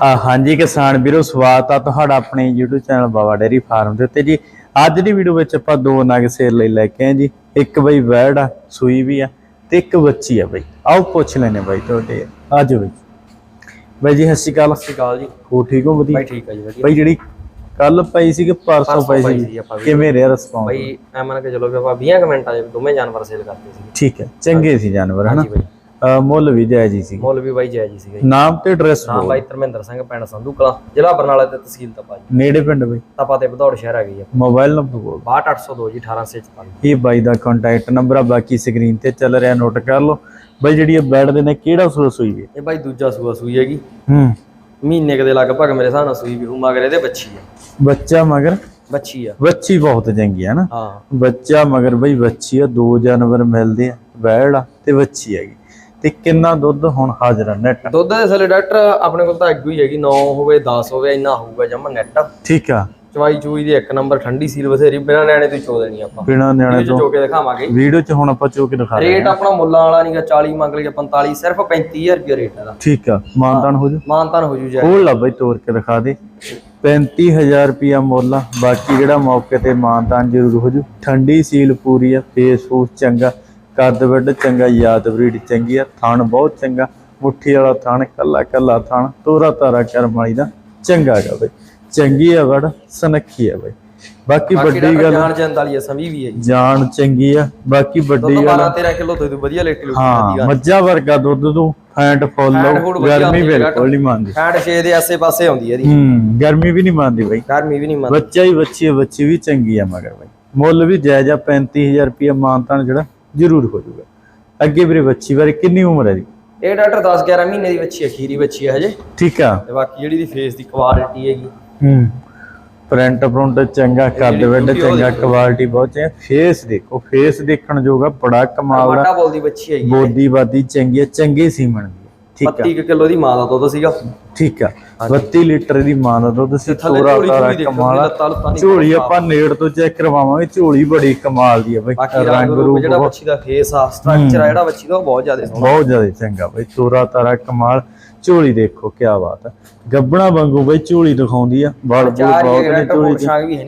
ਹਾਂਜੀ ਕਿਸਾਨ ਵੀਰੋ ਸਵਾਗਤ ਆ ਤੁਹਾਡਾ ਆਪਣੇ YouTube channel Baba dairy farm ਦੇ ਉੱਤੇ। ਜੀ ਅੱਜ ਦੀ ਵੀਡੀਓ ਵਿੱਚ ਆਪਾਂ ਦੋ ਨਗ ਸੇਲ ਲਈ ਲੈ ਕੇ ਆਏ ਜੀ। ਇੱਕ ਬਈ ਵੈੜ ਆ ਸੂਈ ਵੀ ਆ ਤੇ ਇੱਕ ਬੱਚੀ ਆ ਬਈ। ਆਓ ਪੁੱਛ ਲੈਨੇ ਬਾਈ ਤੁਹਾਡੇ। ਆਜੋ ਬਈ। ਬਾਈ ਜੀ ਸਤਿ ਸ਼੍ਰੀ ਅਕਾਲ। ਸਤਿ ਸ਼੍ਰੀ ਅਕਾਲ ਜੀ। ਹੋ ਠੀਕ ਹੋ? ਵਧੀਆ? ਬਾਈ ਠੀਕ ਹੈ ਜੀ ਵਧੀਆ। ਬਾਈ ਜਿਹੜੀ ਕੱਲ ਪਈ ਸੀ ਕਿ ਪਰਸੋਂ ਪਈ ਸੀ। ਕਿਵੇਂ ਰਿਹਾ ਰਿਸਪੌਂਸ ਬਾਈ ਐ ਮੰਨ ਕੇ ਚਲੋ ਵੀ ਆਪਾਂ 20 ਕੁ ਮਿੰਟਾਂ 'ਚ ਦੋਵੇਂ ਜਾਨਵਰ ਸੇਲ ਕਰਦੇ ਸੀ ਠੀਕ ਹੈ ਚੰਗੇ ਸੀ ਜਾਨਵਰ ਹਨਾ? ਮੁੱਲ ਵੀ ਜਾਇਜ਼ ਹੀ ਸੀ ਮੁੱਲ ਵੀ ਬਾਈ ਜਾਇਜ਼ ਹੀ ਸੀਗਾ ਜੀ। ਨਾਮ ਤੇ ਐਡਰੈਸ ਨਾਮ ਬਾਈ ਧਰਮਿੰਦਰ ਸਿੰਘ ਪਿੰਡ ਸੰਧੂ ਕਲਾ ਜ਼ਿਲ੍ਹਾ ਬਰਨਾਲਾ ਤੇ ਤਹਿਸੀਲ ਤਪਾ ਜੀ। ਨੇੜੇ ਪਿੰਡ ਬਈ। ਤਪਾ ਤੇ ਬਧੌੜ ਸ਼ਹਿਰ ਆ ਗਈ ਆ। ਮੋਬਾਈਲ ਨੰਬਰ ਬੋਲ। 62802 ਜੀ 1844 ਇਹ ਬਾਈ ਦਾ ਕੰਟੈਕਟ ਨੰਬਰ ਆ ਬਾਕੀ ਸਕਰੀਨ ਤੇ ਚੱਲ ਰਿਹਾ ਨੋਟ ਕਰ ਲਓ। ਬਾਈ ਜਿਹੜੀ ਇਹ ਬੈਡ ਦੇ ਨੇ ਕਿਹੜਾ ਸੂਆ ਸੂਈ ਹੈ? ਇਹ ਬਾਈ ਦੂਜਾ ਸੂਆ ਸੂਈ ਹੈਗੀ। ਹੂੰ। ਮਹੀਨੇ ਕਦੇ ਲਗਭਗ ਮੇਰੇ ਹਿਸਾਬ ਨਾਲ ਸੂਈ ਵੀ ਹੂ ਮਗਰ ਇਹਦੇ ਬੱਚੀ ਆ। ਬੱਚਾ ਮਗਰ? ਬੱਚੀ ਆ। ਬੱਚੀ ਬਹੁਤ ਚੰਗੀ ਹੈ ਨਾ। ਹਾਂ। ਬੱਚਾ ਮਗਰ ਬਈ ਬੱਚੀ ਆ ਦੋ ਜਾਨਵਰ ਮਿਲਦੇ ਆ ਬੈੜ ਆ ਤੇ ਬੱਚੀ ਹੈਗੀ। ਤੇ ਕਿੰਨਾ ਦੁੱਧ ਹੁਣ ਹਾਜ਼ਰ ਆ ਨੈਟ ਦੁੱਧ ਦੇ ਥੱਲੇ ਡਾਕਟਰ ਆਪਣੇ ਕੋਲ ਤਾਂ ਅੱਗੂ ਹੀ ਹੈਗੀ 9 ਹੋਵੇ 10 ਹੋਵੇ ਇੰਨਾ ਹੋਊਗਾ ਜਮਾ ਨੈਟ ਠੀਕ ਆ। ਚਵਾਈ ਚੂਈ ਦੀ ਇੱਕ ਨੰਬਰ ਠੰਡੀ ਸੀਲ ਬਥੇਰੀ ਬਿਨਾਂ ਨਿਆਣੇ ਤੋਂ ਹੀ ਚੋ ਦੇਣੀ ਆਪਾਂ। ਬਿਨਾ ਨਿਆਣੇ ਤੋਂ। ਚੋ ਕੇ ਦਿਖਾਵਾਂਗੇ। ਵੀਡੀਓ ਚ ਹੁਣ ਆਪਾਂ ਚੋ ਕੇ ਦਿਖਾ ਰਹੇ ਰੇਟ ਆਪਣਾ ਮੁੱਲਾਂ ਵਾਲਾ ਨਹੀਂਗਾ 40 ਮੰਗ ਲਿਆ 45 ਸਿਰਫ 35000 ਰੁਪਏ ਰੇਟ ਇਹਦਾ ਠੀਕ ਆ। ਮਾਨਦਾਨ ਹੋ ਜੂ? ਮਾਨਤਾਨ ਹੋ ਜੂ ਜਾਏ ਖੋਲ ਲਾ ਬਈ ਤੋੜ ਕੇ ਦਿਖਾ ਦੇ। 35000 ਰੁਪਿਆ ਮੁੱਲ ਬਾਕੀ ਜਿਹੜਾ ਮੌਕੇ ਤੇ ਮਾਨਦਾਨ ਜ਼ਰੂਰ ਹੋ ਜੂ। ਠੰਡੀ ਸੀਲ ਪੂਰੀ ਆ ਫੇਸ ਫੂਸ ਚੰਗਾ। ਕੱਦ ਵੱਡ ਚੰਗਾ ਯਾਦ ਬਰੀਡ ਚੰਗੀ ਆ ਥਣ ਬਹੁਤ ਚੰਗਾ। ਮੁੱਠੀ ਵਾਲਾ ਥਣ ਕੱਲਾ ਕੱਲਾ ਥਣ ਤੋਰਾ ਤਾਰਾ ਕਰਮ ਵਾਲੀ ਦਾ ਚੰਗਾ ਗਾ ਬਈ। ਚੰਗੀ ਆ ਵੜ ਸਨੱਖੀ ਆ ਬਈ। ਬਾਕੀ ਵੱਡੀ ਗੱਲ ਜਾਣ ਜੰਦ ਵਾਲੀ ਅਸਾਂ ਵੀ ਵੀ ਹੈ ਜੀ ਜਾਨ ਚੰਗੀ ਆ। ਬਾਕੀ ਵੱਡੀ ਗੱਲ 12 13 ਕਿਲੋ ਦੁੱਧ ਵਧੀਆ ਲੇਟੀ ਲੁੱਟੀ ਹਾਂ ਮੱਝਾਂ ਵਰਗਾ ਦੁੱਧ ਤੂੰ ਫੈਂਟ ਫੁੱਲ ਗਰਮੀ ਆ, ਬਿਲਕੁਲ ਨਹੀਂ ਮੰਨਦੀ। ਫੈਟ 6 ਦੇ ਆਸੇ ਪਾਸੇ ਆਉਂਦੀ ਹੈ ਇਹਦੀ। ਹੂੰ ਗਰਮੀ ਵੀ ਨਹੀਂ ਮੰਨਦੀ ਬਈ। ਗਰਮੀ ਵੀ ਨਹੀਂ ਮੰਨਦੀ। ਬੱਚਾ ਹੀ ਬੱਚੀ ਬੱਚੀ ਵੀ ਚੰਗੀ ਆ ਮਗਰ ਬਾਈ। ਮੁੱਲ ਵੀ ਜਾਇਜ਼ ਆ 35000 ਰੁਪਏ ਮਾਨਤਾਨ ਜਿਹੜਾ ਜ਼ਰੂਰ ਹੋ ਜਾਊਗਾ। ਅੱਗੇ ਵੀਰੇ ਬੱਚੀ ਬਾਰੇ ਕਿੰਨੀ ਉਮਰ ਹੈ ਦੀ ਇਹ ਡਾਕਟਰ 10 11 ਮਹੀਨੇ ਦੀ ਬੱਚੀ ਹੈ ਖੀਰੀ ਬੱਚੀ ਹੈ ਹਜੇ। ਠੀਕ ਆ। ਤੇ ਬਾਕੀ ਜਿਹੜੀ ਦੀ ਫੇਸ ਦੀ ਕੁਆਲਿਟੀ ਹੈਗੀ। ਹੂੰ। ਪ੍ਰਿੰਟ ਪ੍ਰਿੰਟ ਚੰਗਾ ਕੱਦ ਵੱਡ ਚੰਗਾ ਕੁਆਲਿਟੀ ਬਹੁਤ ਚੰਗਾ। ਫੇਸ ਦੇਖੋ ਫੇਸ ਦੇਖਣ ਜੋਗਾ ਬੜਾ ਕਮਾਲ ਦਾ ਬੋਲਦੀ ਬੱਚੀ ਹੈਗੀ ਬੋਦੀ ਬਾਦੀ ਚੰਗੀ ਹੈ ਚੰਗੇ ਸੀਮਣ ਦੀ। ਠੀਕ ਆ। 32 ਕਿਲੋ ਦੀ ਮਾਂ ਦਾ ਦੁੱਧ ਸੀਗਾ। ਠੀਕ ਆ। 32 ਲੀਟਰ ਦੀ ਮਾਂ ਦਾ ਦੁੱਧ ਸੀ ਤੋਰਾ ਝੋਲੀ ਤਾਰਾ ਕਮਾਲ ਝੋਲੀ ਆਪਾਂ ਨੇੜ ਤੋਂ ਚੈੱਕ ਕਰਵਾਵਾਂਗੇ ਝੋਲੀ ਬੜੀ ਕਮਾਲ ਦੀ ਆ ਬਈ ਰੰਗ ਰੂਪ ਜਿਹੜਾ ਬੱਚੀ ਦਾ ਫੇਸ ਆ ਸਟਰਕਚਰ ਆ ਜਿਹੜਾ ਬੱਚੀ ਦਾ ਬਹੁਤ ਜ਼ਿਆਦਾ ਬਹੁਤ ਜ਼ਿਆਦਾ ਚੰਗਾ ਬਈ ਤੋਰਾ ਤਾਰਾ ਕਮਾਲ। ਝੋਲੀ ਦੇਖੋ ਕੀ ਬਾਤ ਹੈ ਗੱਬਣਾ ਵਾਂਗੂ ਬਈ ਝੋਲੀ ਦਿਖਾਉਂਦੀ ਆ ਬੁਲ ਚਾਰ ਬਹੁਤ ਨੇ ਝੋਲੀ ਵੀ ਹੈ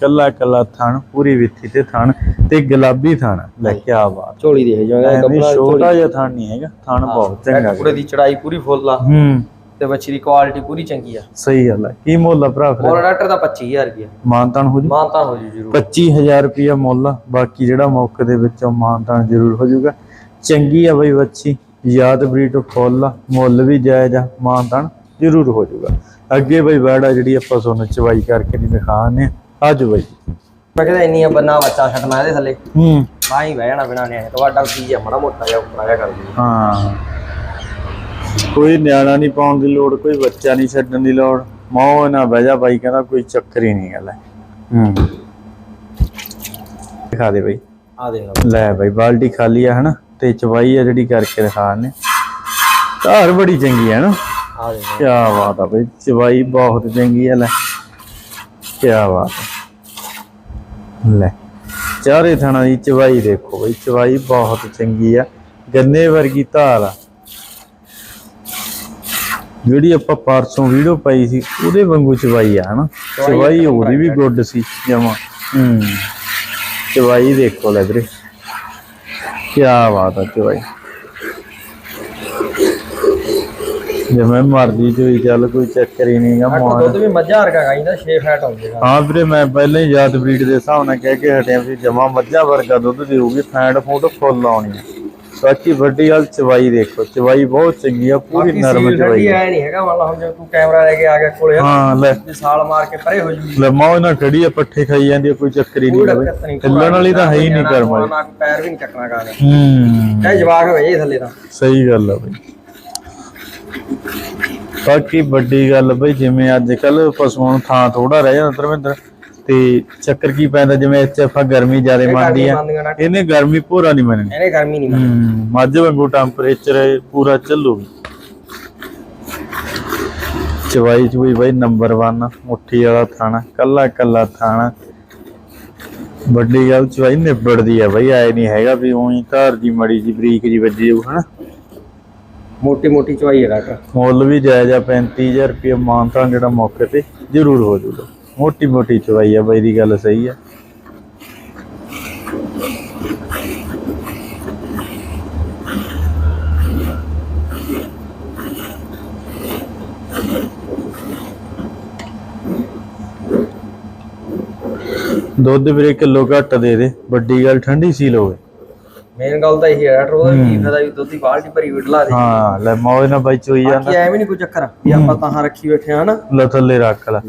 ਕੱਲਾ ਕੱਲਾ ਥਣ ਪੂਰੀ ਵਿੱਥੀ ਤੇ ਥਣ ਤੇ ਗੁਲਾਬੀ ਥਣ। ਲੈ ਕੀ ਬਾਤ ਝੋਲੀ ਜਾਓਗੇ ਐਵੇਂ ਗੱਬਣਾ ਛੋਟਾ ਜਿਹਾ ਥਣ ਨਹੀਂ ਹੈਗਾ ਥਣ ਬਹੁਤ ਚੰਗਾ ਪੂਰੇ ਦੀ ਚੜਾਈ ਪੂਰੀ ਫੁੱਲ ਆ। ਹੂੰ। ਤੇ ਬੱਚੀ ਦੀ ਕੁਆਲਿਟੀ ਪੂਰੀ ਚੰਗੀ ਆ। ਸਹੀ ਗੱਲ ਹੈ ਕੀ ਮੁੱਲ ਆ ਭਰਾ ਫਿਰ? ਮੋਰ ਡਾਕਟਰ ਦਾ 25000 ਰੁਪਏ ਮਾਨਤਾਨ ਹੋ ਜੂ? ਮਾਨਤਾ ਹੋ ਜੂ ਜਰੂਰ। 25000 ਰੁਪਇਆ ਮੁੱਲ ਆ। ਬਾਕੀ ਜਿਹੜਾ ਮੌਕੇ ਦੇ ਵਿੱਚੋਂ ਮਾਨਤਾਨ ਜ਼ਰੂਰ ਹੋ ਜਾਊਗਾ ਚੰਗੀ ਆ ਬਈ ਬੱਚੀ। ਯਾਦ ਬਰੀਡ ਫੁੱਲ ਆ ਮੁੱਲ ਵੀ ਜਾਇਜ਼ ਆ ਮਾਨਤਾਨ ਜ਼ਰੂਰ ਹੋ ਜਾਊਗਾ। ਅੱਗੇ ਬਈ ਬੈੜਾ ਜਿਹੜੀ ਆਪਾਂ ਤੁਹਾਨੂੰ ਚਵਾਈ ਕਰਕੇ ਨਹੀਂ ਦਿਖਾਣੇ ਆਜੋ ਬਈ। ਮੈਂ ਕਹਿੰਦਾ ਇੰਨੀਆਂ ਬੰਨਾ ਬੱਚਾ ਛੱਡਣਾ ਇਹਦੇ ਥੱਲੇ। ਹੂੰ। ਤਾਂ ਹੀ ਬਹਿ ਜਾਣਾ ਬਿਨਾ ਨਿਆਣੇ ਤੁਹਾਡਾ ਕੀ ਆ ਮਾੜਾ ਮੋਟਾ ਜਿਹਾ ਉੱਪਰ ਆਇਆ ਕਰ ਦੂਗੀ ਹਾਂ। ਕੋਈ ਨਿਆਣਾ ਨਹੀਂ ਪਾਉਣ ਦੀ ਲੋੜ ਕੋਈ ਬੱਚਾ ਨਹੀਂ ਛੱਡਣ ਦੀ ਲੋੜ। ਮੌ ਨਾ ਬਹਿ ਜਾ ਬਾਈ ਕਹਿੰਦਾ ਕੋਈ ਚੱਕਰ ਹੀ ਨਹੀਂ ਗੱਲ ਹੈ। ਹੂੰ। ਦਿਖਾ ਦੇ ਬਈ। ਆ ਦੇਖ ਲੈ ਬਈ ਬਾਲਟੀ ਖਾਲੀ ਆ ਹਨਾ? ਤੇ ਚਵਾਈ ਆ ਜਿਹੜੀ ਕਰਕੇ ਦਿਖਾ ਨੇ। ਧਾਰ ਬੜੀ ਚੰਗੀ ਹੈ ਨਾ ਆ ਕੀ ਬਾਤ ਆ ਬਈ ਚਵਾਈ ਬਹੁਤ ਚੰਗੀ ਹੈ ਲੈ। ਕੀ ਬਾਤ ਲੈ ਚਾਰੇ ਥਣਾ ਦੀ ਚਵਾਈ ਦੇਖੋ ਬਈ ਚਵਾਈ ਬਹੁਤ ਚੰਗੀ ਆ। ਗੰਨੇ ਵਰਗੀ ਧਾਰ ਆ। ਜਿਹੜੀ ਆਪਾਂ ਪਰਸੋਂ ਵੀਡੀਓ ਪਾਈ ਸੀ ਉਹਦੇ ਵਾਂਗੂ ਚਵਾਈ ਆ ਹਨਾ। ਚਵਾਈ ਉਹਦੀ ਵੀ ਗੁੱਡ ਸੀ ਜਮਾ। ਹੂੰ। ਚਵਾਈ ਦੇਖੋ ਲੈ ਵੀਰੇ। ਕੀ ਬਾਤ ਆ ਚਵਾਈ ਜਿਵੇਂ ਮਰਜ਼ੀ ਚੋਈ ਚੱਲ ਕੋਈ ਚੱਕਰ ਹੀ ਨਹੀਂਗਾ ਮੋਹਨ ਦੁੱਧ ਵੀ ਮੱਝਾਂ ਵਰਗਾ ਗਾਈਂਦਾ 6 ਫੈਟ ਆਉਂਦੇਗਾ ਹਾਂ ਵੀਰੇ ਮੈਂ ਪਹਿਲਾਂ ਹੀ ਯਾਦ ਬਰੀਡ ਦੇ ਹਿਸਾਬ ਨਾਲ ਕਹਿ ਕੇ ਹਟਿਆ ਵੀ ਜਮਾ ਮੱਝਾਂ ਵਰਗਾ ਦੁੱਧ ਦੇਊਗੀ ਫੈਂਡ ਫੂਡ ਫੁੱਲ ਆਉਣੀ ਹੈ ਬਾਕੀ ਵੱਡੀ ਗੱਲ ਚਵਾਈ ਦੇਖੋ ਚਵਾਈ ਬਹੁਤ ਚੰਗੀ ਆ ਪੂਰੀ ਨਰਮ ਚਵਾਈ ਆ। ਨਹੀਂ ਹੈਗਾ ਮੰਨ ਲਾ ਹੁਣ ਜੇ ਤੂੰ ਕੈਮਰਾ ਲੈ ਕੇ ਆ ਗਿਆ ਕੋਲੇ ਹਾਂ ਲੈ। ਸਾਲ ਮਾਰ ਕੇ ਪਰੇ ਹੋ ਜੂਗੀ। ਲੈ ਮਾਂ ਉਹਨਾਂ ਖੜੀ ਆ ਪੱਠੇ ਖਾਈ ਜਾਂਦੀ ਕੋਈ ਚੱਕਰ ਹੀ ਨਹੀਂ ਹਿੱਲਣ ਵਾਲੀ ਤਾਂ ਹੈ ਹੀ ਨਹੀਂ ਕਰਮ ਵਾਲੀ। ਪੈਰ ਵੀ ਨਹੀਂ ਚੱਕਣਾ ਗਾ ਹੂੰ। ਚਾਹੇ ਜਵਾਕ ਹੋਏ ਥੱਲੇ ਤਾਂ ਸਹੀ ਗੱਲ ਆ ਬਈ। ਬਾਕੀ ਵੱਡੀ ਗੱਲ ਬਈ ਜਿਵੇਂ ਅੱਜ ਕੱਲ ਪਸ਼ੂਆਂ ਨੂੰ ਥਾਂ ਥੋੜਾ ਰਹਿ ਜਾਂਦਾ ਧਰਮਿੰਦਰ ਤੇ ਚੱਕਰ ਕੀ ਪੈਂਦਾ ਜਿਵੇਂ ਐਚਐਫ ਆ ਗਰਮੀ ਜ਼ਿਆਦਾ ਮੰਨਦੀ ਆ ਇਹਨੇ ਗਰਮੀ ਪੂਰਾ ਨਹੀਂ ਮੰਨਣੀ। ਇਹਨੇ ਗਰਮੀ ਨਹੀਂ ਮੰਨਦੀ ਹੂੰ ਮੱਝ ਵਾਂਗੂ ਟੈਂਪਰੇਚਰ ਪੂਰਾ ਚੱਲੂਗੀ। ਚਵਾਈ ਚੁਈ ਬਈ ਨੰਬਰ 1 ਮੁੱਠੀ ਵਾਲਾ ਥਾਣਾ ਕੱਲਾ ਕੱਲਾ ਥਾਣਾ। ਵੱਡੀ ਗੱਲ ਚਵਾਈ ਨਿਬੜਦੀ ਆ ਬਈ ਆਏ ਨਹੀਂ ਹੈਗਾ ਵੀ ਉਹੀ ਧਾਰ ਦੀ ਮੜੀ ਜੀ ਬਰੀਕ ਜੀ ਵੱਜੀ ਜਾਊ ਹਨਾ। ਮੋਟੀ ਮੋਟੀ ਚਵਾਈ ਹੈ ਡਾਕਟਰ ਮੁੱਲ ਵੀ ਜਾਇਜ਼ ਆ 35000 ਰੁਪਏ ਮਾਨਤਾਨ ਜਿਹੜਾ ਮੌਕੇ ਤੇ ਜ਼ਰੂਰ ਹੋ ਜੂਗਾ ਮੋਟੀ ਮੋਟੀ ਚਵਾਈ ਆ ਬਾਈ ਦੀ ਗੱਲ ਸਹੀ ਆ। ਦੁੱਧ ਵੀਰੇ ਕਿਲੋ ਘੱਟ ਦੇ ਦੇ ਵੱਡੀ ਗੱਲ ਠੰਡੀ ਸੀਲ ਹੋਵੇ। ਮੇਨ ਗੱਲ ਤਾਂ ਇਹ ਹੈ ਡਾਕਟਰ ਉਹਦਾ ਕੀ ਫਾਇਦਾ ਵੀ ਦੁੱਧ ਦੀ ਬਾਲਟੀ ਭਰੀ ਵਿਡਲਾ ਦੇ। ਹਾਂ ਲੈ ਮੌਜ ਨਾਲ ਬਾਈ ਚੋਈ ਜਾਂਦਾ। ਐਵੇਂ ਨਹੀਂ ਕੋਈ ਚੱਕਰ ਵੀ ਆਪਾਂ ਤਾਂ ਰੱਖੀ ਬੈਠੇ ਆ ਹਨਾ? ਲੈ ਥੱਲੇ ਰੱਖ ਲੈ।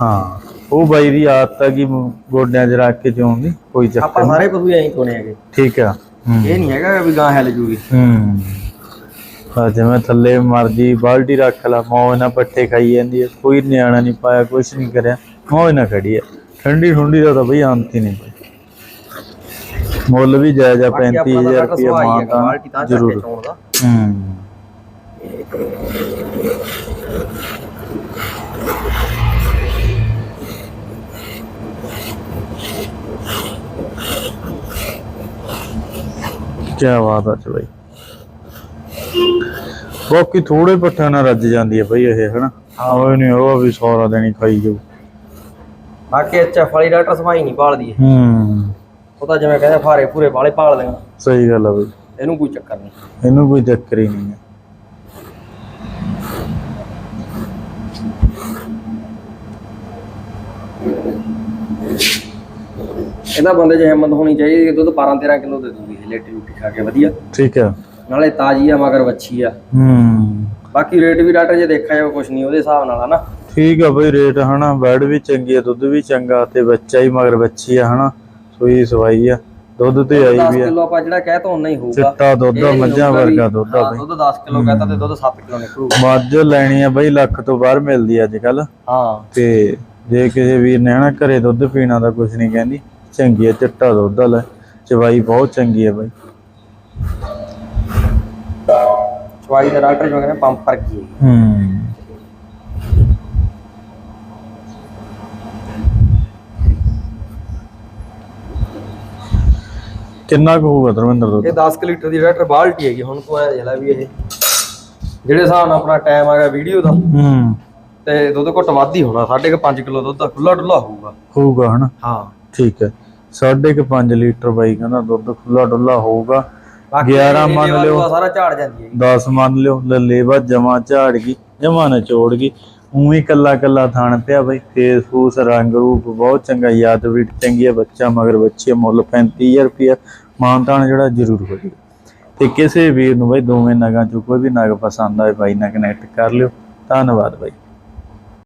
ਹਾਂ। ਉਹ ਬਾਈ ਦੀ ਆਦਤ ਆ ਕਿ ਗੋਡਿਆਂ 'ਚ ਰੱਖ ਕੇ ਦੀ ਕੋਈ ਚੱਕਰ ਆਪਾਂ ਸਾਰੇ ਪਸ਼ੂ ਐਂ ਤੋਨੇ ਹੈਗੇ। ਠੀਕ ਆ ਹੂੰ। ਇਹ ਨਹੀਂ ਹੈਗਾ ਵੀ ਗਾਂ ਹਿੱਲ ਜੂਗੀ। ਹੂੰ। ਆ ਜਿਵੇਂ ਥੱਲੇ ਮਰਜ਼ੀ ਬਾਲਟੀ ਰੱਖ ਲਾ ਮੌਜ ਨਾਲ ਪੱਠੇ ਖਾਈ ਜਾਂਦੀ ਹੈ ਕੋਈ ਨਿਆਣਾ ਨਹੀਂ ਪਾਇਆ ਕੁਛ ਨਹੀਂ ਕਰਿਆ ਮੌਜ ਨਾਲ ਖੜੀ ਹੈ ਠੰਡੀ ਠੁੰਡੀ ਦਾ ਤਾਂ ਬਈ ਅੰਤ ਹੀ ਨਹੀਂ ਪਈ ਮੁੱਲ ਵੀ ਜਾਇਜ਼ ਆ ਬਾਕੀ ਆਪਣਾ 35000 ਤਾਂ ਰੁਪਏ ਹੀ ਹੈਗਾ ਮਾਨਤਾ ਬਾਲਟੀ ਤਾਂ ਕੇ ਜ਼ਰੂਰ। ਚੋਣ ਦਾ। ਹੂੰ। ਕੀ ਬਾਤ ਆ ਚ ਬਾਈ ਬਾਕੀ ਥੋੜੇ ਪੱਠਿਆਂ ਨਾਲ ਰੱਜ ਜਾਂਦੀ ਹੈ ਬਈ ਇਹ ਹਨਾ? ਉਹ ਨਹੀਂ ਉਹ ਵੀ ਸਾਰਾ ਹੀ ਖਾਈ ਜਾਊ। ਬਾਕੀ ਐਚਐਫ ਵਾਲੀ ਡਾਕਟਰ ਸਫ਼ਾਈ ਨਹੀਂ ਪਾਲਦੀ। ਹੂੰ। ਉਹ ਤਾਂ ਜਿਵੇਂ ਕਹਿੰਦੇ ਫਾਰੇ ਪੂਰੇ ਵਾਲੇ ਪਾਲ ਦੇਗਾ ਸਹੀ ਗੱਲ ਆ ਬਈ। ਇਹਨੂੰ ਕੋਈ ਚੱਕਰ ਨਹੀਂ ਇਹਨੂੰ ਕੋਈ ਚੱਕਰ ਹੀ ਨਹੀਂ ਹੈ ਇਹਦਾ ਬੰਦੇ 'ਚ ਹਿੰਮਤ ਹੋਣੀ ਚਾਹੀਦੀ ਕਿ ਦੁੱਧ 12 13 ਕਿਲੋ ਦੇ ਇਹ ਲੇਟੀ ਰੂਟੀ ਖਾ ਕੇ ਵਧੀਆ। ਠੀਕ ਹੈ ਨਾਲੇ ਤਾਜੀ ਆ ਮਗਰ ਵੱਛੀ ਆ। ਹੂੰ। ਬਾਕੀ ਰੇਟ ਵੀ ਡਾਕਟਰ ਜੇ ਦੇਖਿਆ ਜਾਵੇ ਕੁਝ ਨਹੀਂ ਉਹਦੇ ਹਿਸਾਬ ਨਾਲ ਹਨਾ ਠੀਕ ਆ ਬਈ ਰੇਟ ਹਨਾ ਬੈਡ ਵੀ ਚੰਗੀ ਆ ਦੁੱਧ ਵੀ ਚੰਗਾ ਤੇ ਬੱਚਾ ਹੀ ਮਗਰ ਬੱਚੀ ਆ ਹਨਾ। ਸੂਈ ਸਵਾਈ ਆ ਦੁੱਧ ਤੇ ਆਈ 10 ਵੀ ਆ। ਕਿਲੋ ਆਪਾਂ ਜਿਹੜਾ ਕਹਿ ਤਾਂ ਉਨਾ ਹੀ ਹੋਊਗਾ। ਚਿੱਟਾ ਦੁੱਧ ਮੱਝਾਂ ਵਰਗਾ ਦੁੱਧ ਆ ਬਈ। ਦੁੱਧ 10 ਕਿਲੋ ਕਹਤਾ ਤੇ ਦੁੱਧ 7 ਕਿਲੋ ਨਿਕਲੂ ਮੱਝ ਲੈਣੀ ਆ ਬਈ ਲੱਖ ਤੋਂ ਬਾਹਰ ਮਿਲਦੀ ਅੱਜ ਕੱਲ ਹਾਂ। ਤੇ ਜੇ ਕਿਸੇ ਵੀਰ ਨੇ ਹਨਾ ਘਰੇ ਦੁੱਧ ਪੀਣਾ ਦਾ ਕੁਝ ਨਹੀਂ ਕਹਿੰਦੀ ਚੰਗੀ ਆ ਚਿੱਟਾ ਦੁੱਧ ਆ ਲੈ। ਚਵਾਈ ਬਹੁਤ ਚੰਗੀ ਆ ਬਈ। ਚਵਾਈ ਦਾ ਡਾਕਟਰ ਕਹਿੰਦੇ ਪੰਪ ਪਰ ਕੀ ਹੂੰ। ਕਿੰਨਾ ਕੁ ਹੋਊਗਾ ਧਰਮਿੰਦਰ ਦੁੱਧ? ਇਹ 10 ਲੀਟਰ ਦੀ ਡਾਕਟਰ ਬਾਲਟੀ ਹੈਗੀ ਹੁਣ ਤੂੰ ਐ ਜਿਹੜਾ ਵੀ ਇਹ ਜਿਹੜੇ ਹਿਸਾਬ ਨਾਲ ਆਪਣਾ ਟਾਈਮ ਆ ਗਿਆ ਵੀਡੀਓ ਦਾ ਹੂੰ। ਤੇ ਦੁੱਧ ਘੱਟ ਵੱਧ ਹੀ ਹੋਣਾ 5.5 ਕਿਲੋ ਦੁੱਧ ਦਾ ਖੁੱਲਾ ਡੁੱਲਾ ਹੋਊਗਾ। ਹੋਊਗਾ ਹਨਾ? ਹਾਂ। ਠੀਕ ਹੈ। ਸਾਢੇ ਕੁ 5 ਲੀਟਰ ਬਾਈ ਕਹਿੰਦਾ ਦੁੱਧ ਖੁੱਲਾ ਡੁੱਲਾ ਹੋਊਗਾ। ਬਾਕੀ 11 ਇਹ ਮੰਨ ਲਿਓ। ਸਾਰਾ ਝਾੜ ਜਾਂਦੀ ਹੈ। 10 ਮੰਨ ਲਿਓ ਲੱਲੇਵਾ ਜਮਾ ਝਾੜ ਗਈ ਜਮਾ ਨਚੋੜ ਗਈ। ਉਵੇਂ ਕੱਲਾ ਕੱਲਾ ਥਣ ਪਿਆ ਬਈ ਫੇਸ ਫੂਸ ਰੰਗ ਰੂਪ ਬਹੁਤ ਚੰਗਾ ਯਾਦ ਵੀ ਚੰਗੀ ਹੈ ਬੱਚਾ ਮਗਰ ਬੱਚੇ ਮੁੱਲ 35000 ਰੁਪਇਆ। ਮਾਨਤਾਨ ਜਿਹੜਾ ਜ਼ਰੂਰ ਹੋ ਜਾਊਗਾ ਤੇ ਕਿਸੇ ਵੀਰ ਨੂੰ ਬਈ ਦੋਵੇਂ ਨਗਾਂ ਚੋਂ ਕੋਈ ਵੀ ਨਗ ਪਸੰਦ ਆਏ ਬਾਈ ਨਾਲ ਕਨੈਕਟ ਕਰ ਲਿਓ। ਧੰਨਵਾਦ ਬਾਈ।